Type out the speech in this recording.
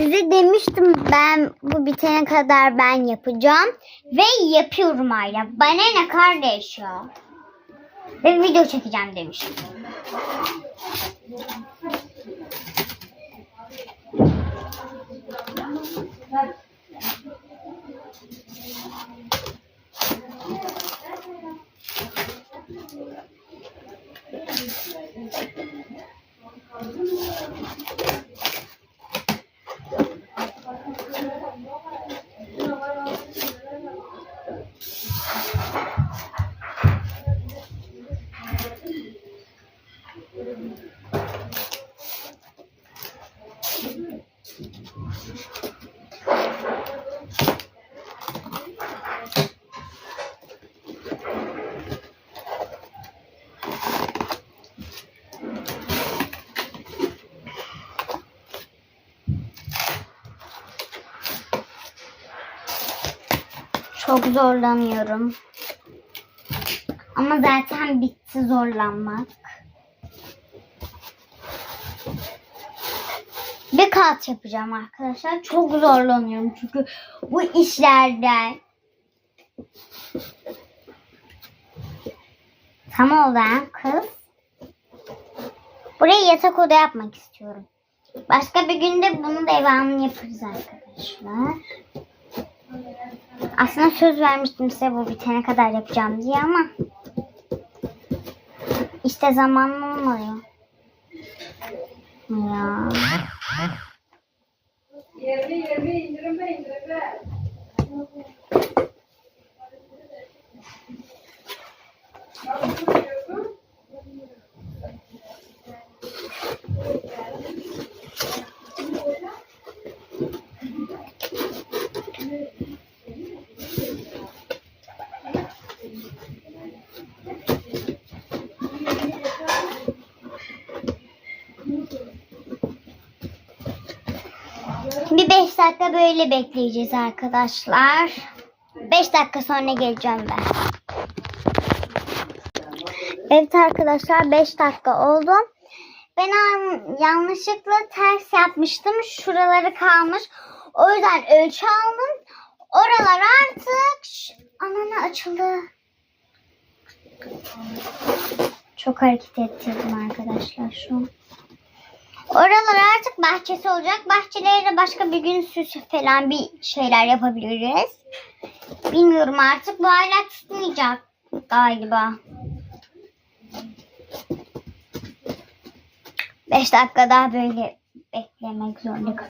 Size demiştim ben bu bitene kadar ben yapacağım. Ve yapıyorum hala. Bana ne kardeş ya. Ve video çekeceğim demiştim. Çok zorlanıyorum. Ama zaten bitti zorlanmak. Bir kat yapacağım arkadaşlar. Çok zorlanıyorum çünkü bu işlerden. Tam olarak kız. Buraya yatak oda yapmak istiyorum. Başka bir günde bunu devamını yaparız arkadaşlar. Aslında söz vermiştim size bu bitene kadar yapacağım diye ama işte zamanla olmuyor. Ya. Yerli Bir 5 dakika böyle bekleyeceğiz arkadaşlar. 5 dakika sonra geleceğim ben. Evet arkadaşlar 5 dakika oldu. Ben an- yanlışlıkla ters yapmıştım. Şuraları kalmış. O yüzden ölçü aldım. Oralar artık anana açıldı. Çok hareket ettirdim arkadaşlar şu an. Oralar artık bahçesi olacak. Bahçelere başka bir gün süs falan bir şeyler yapabiliriz. Bilmiyorum artık. Bu hala tutmayacak galiba. 5 dakika daha böyle beklemek zorunda